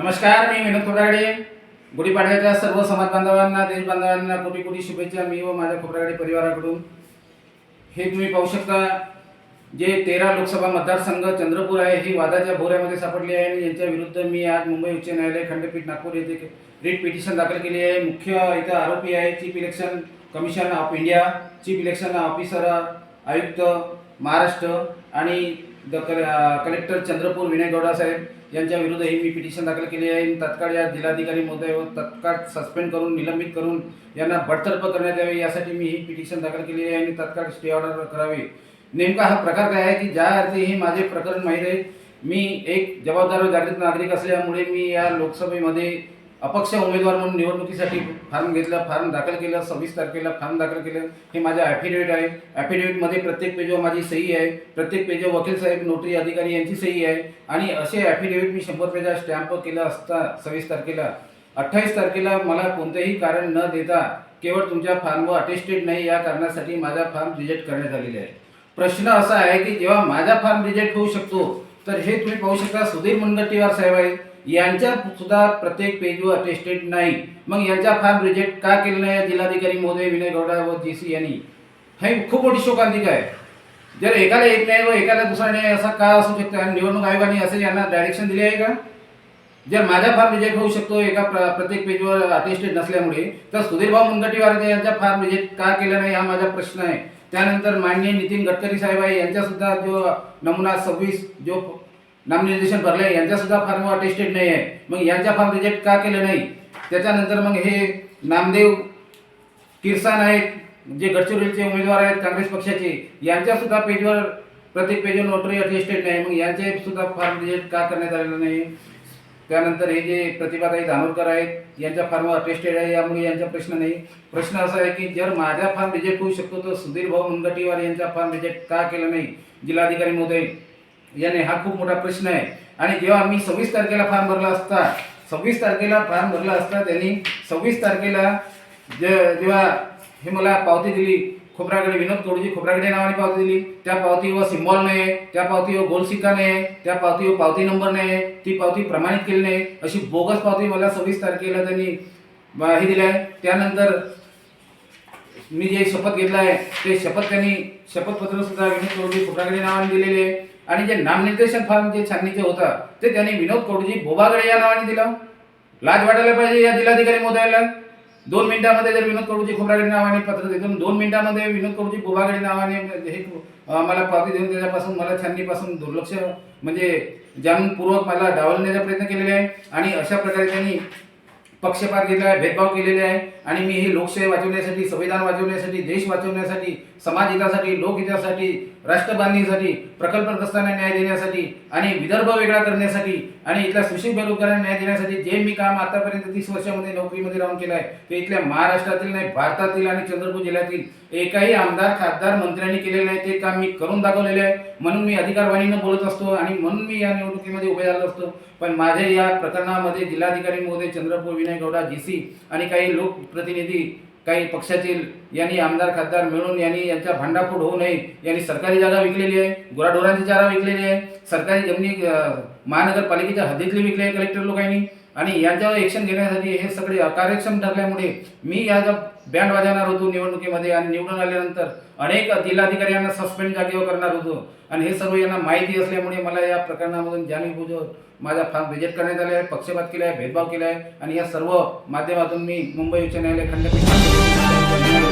नमस्कार मी विनोद खोबरागडे गुढीपाडव्याच्या सर्व समाज बांधवांना देश बांधवांना कोटी कोटी शुभेच्छा मी व माझ्या खोबरागडे परिवाराकडून. हे तुम्ही पाहू शकता जे तेरा लोकसभा मतदारसंघ चंद्रपूर आहे ही वादाच्या भोऱ्यामध्ये सापडली आहे आणि यांच्या विरुद्ध मी आज मुंबई उच्च न्यायालय खंडपीठ नागपूर येथे रिट पिटिशन दाखल केली आहे. मुख्य इथं आरोपी आहे chief election commission of India chief election officer आयुक्त महाराष्ट्र आणि द कलेक्टर चंद्रपूर विनय गौडा साहेब यांच्या विरुद्धही मी पिटिशन दाखल केली आहे. आणि तत्काळ या जिल्हाधिकारी महोदय व तत्काळ सस्पेंड करून निलंबित करून यांना बडतर्फ करण्यात यावे यासाठी मी ही पिटिशन दाखल केली आहे आणि तत्काळ स्टे ऑर्डर करावे. नेमका हा प्रकार काय आहे की ज्या अर्थी हे माझे प्रकरण माहीत आहे मी एक जबाबदार जागृत नागरिक असल्यामुळे मी या लोकसभेमध्ये अपक्ष उमेदवार म्हणून निवडणुकीसाठी फॉर्म घेतला फॉर्म दाखल केला सव्वीस तारखेला फॉर्म दाखल केलं. हे माझं ॲफिडेविट आहे. ॲफिडेविटमध्ये प्रत्येक पेजवर माझी सही आहे. प्रत्येक पेजवर वकील साहेब नोटरी अधिकारी यांची सही आहे. आणि असे ॲफिडेविट मी शंभर पेजा स्टॅम्प केला असता सव्वीस तारखेला. अठ्ठावीस तारखेला मला कोणतेही कारण न देता केवळ तुमच्या फॉर्मवर अटेस्टेड नाही या कारणासाठी माझा फॉर्म रिजेक्ट करण्यात आलेला आहे. प्रश्न असा आहे की जेव्हा माझा फॉर्म रिजेक्ट होऊ शकतो तर हे तुम्ही पाहू शकता सुधीर मुनगंटीवार साहेब आहे यांच्या सुद्धा प्रत्येक पेजवर अटेस्टेड नाही. मग यांचा फॉर्म रिजेक्ट का केला नाही? जिल्हाधिकारी महोदय विनय गौडा व जी सी यांनी. हे खूप मोठी शोकांतिका आहे. जर एकाला एक नाही व एकाला दुसरा नाही असं का असू शकतं? आणि निवडणूक आयोगाने असं यांना डायरेक्शन दिले आहे का? जर माझा फॉर्म रिजेक्ट होऊ शकतो एका प्रत्येक पेजवर अटेस्टेड नसल्यामुळे तर सुधीरभाऊ मुनगंटीवार यांचा फॉर्म रिजेक्ट का केला नाही हा माझा प्रश्न आहे. त्यानंतर माननीय नितीन गडकरी साहेब आहे यांचासुद्धा जो नमुना सव्वीस जो नामनिर्देशन भरले यांचा सुद्धा फॉर्म अटेस्टेड नाही आहे मग यांचा फॉर्म रिजेक्ट का केलं नाही? त्याच्यानंतर मग हे नामदेव किरसान आहेत जे गडचिरोलीचे उमेदवार आहेत काँग्रेस पक्षाचे यांच्यासुद्धा पेजवर प्रत्येक पेजवर नोटरी अटेस्टेड नाही. मग यांचे सुद्धा फॉर्म रिजेक्ट का करण्यात आलेलं नाही? त्यानंतर हे जे प्रतिभाताई धानोरकर आहेत यांच्या फॉर्म अटेस्टेड आहे यामुळे यांचा प्रश्न नाही. प्रश्न असा आहे की जर माझा फॉर्म रिजेक्ट होऊ शकतो तर सुधीर भाऊ मुनगटीवार यांचा फॉर्म रिजेक्ट का केला नाही? जिल्हाधिकारी महोदय याने हा खूप मोठा प्रश्न आहे. आणि जेव्हा मी सव्वीस तारखेला फॉर्म भरला असता सव्वीस तारखेला फॉर्म भरला असता त्यांनी सव्वीस तारखेला जे जेव्हा हे मला पावती दिली खोबरागडे विनोद कोडजी खोबरागडे नावाने पावती दिली त्या पावतीवर सिम्बॉल नाही आहे त्या पावतीवर गोल सिक्का नाही आहे त्या पावतीवर पावती नंबर नाही आहे ती पावती प्रमाणित केली नाही अशी बोगस पावती मला सव्वीस तारखेला त्यांनी हे दिलं आहे. त्यानंतर मी जे शपथ घेतला आहे ते शपथ त्यांनी शपथपत्र सुद्धा विनोद कोडजी खोबरागडे नावाने दिलेले आहे. आणि जे नामनिर्देशन फॉर्म जे छाननीचे होतं ते त्यांनी विनोद कोडजी बोबागडे या नावाने दिलं. लाज वाटायला पाहिजे या जिल्हाधिकारी मोदायला दोन मिनिटामध्ये जर विनोद कडूची खोबरागडे नावाने पत्र देऊन दोन मिनिटामध्ये विनोद कडूची बोबागडे नावाने हे मला पावती देऊन त्याच्यापासून मला छाननीपासून दुर्लक्ष म्हणजे जाणूनपूर्वक मला डावलण्याचा प्रयत्न केलेला आहे आणि अशा प्रकारे त्यांनी पक्षपात घेतला आहे भेदभाव केलेले आहे आणि मी हे लोकशाही वाचवण्यासाठी संविधान वाचवण्यासाठी देश वाचवण्यासाठी समाज हितासाठी लोकहितासाठी राष्ट्र बांधणीसाठी प्रकल्पग्रस्तांना न्याय देण्यासाठी आणि विदर्भ वेगळा करण्यासाठी आणि इथल्या सुशील बेरोजगारांना न्याय देण्यासाठी जे मी काम आतापर्यंत तीस वर्षामध्ये नोकरीमध्ये राहून केलं आहे ते इथल्या महाराष्ट्रातील नाही भारतातील आणि चंद्रपूर जिल्ह्यातील एकाही आमदार खासदार मंत्र्यांनी केलेलं आहे ते काम मी करून दाखवलेले आहे. म्हणून मी अधिकारवाणीनं बोलत असतो आणि म्हणून मी या निवडणुकीमध्ये उभे झालो असतो. पण माझे या प्रकरणामध्ये जिल्हाधिकारी महोदय चंद्रपूर विनय गौडा जी सी आणि काही लोकप्रतिनिधी काही पक्षातील यांनी आमदार खासदार मिळून यांनी यांचा भांडाफोड होऊ नये. यांनी सरकारी जागा विकलेली आहे गुराढोरांची चारा विकलेली आहे सरकारी जमिनी महानगरपालिकेच्या हद्दीतली विकली आहे कलेक्टर लोकांनी. आणि यांच्यावर ॲक्शन घेण्यासाठी हे सगळे अकार्यक्षम ठरल्यामुळे मी या ज्या बँड वाजवणार होतो निवडणुकीमध्ये आणि निवडून आल्यानंतर अनेक जिल्हाधिकारी यांना सस्पेंड जागेवर करणार होतो आणि हे सर्व यांना माहिती असल्यामुळे मला या प्रकरणामधून जाणीवपूर्वक माझा फॉर्म रिजेक्ट करण्यात आला आहे पक्षपात केला आहे भेदभाव केला आहे. आणि या सर्व माध्यमातून मी मुंबई उच्च न्यायालय खंडपीठ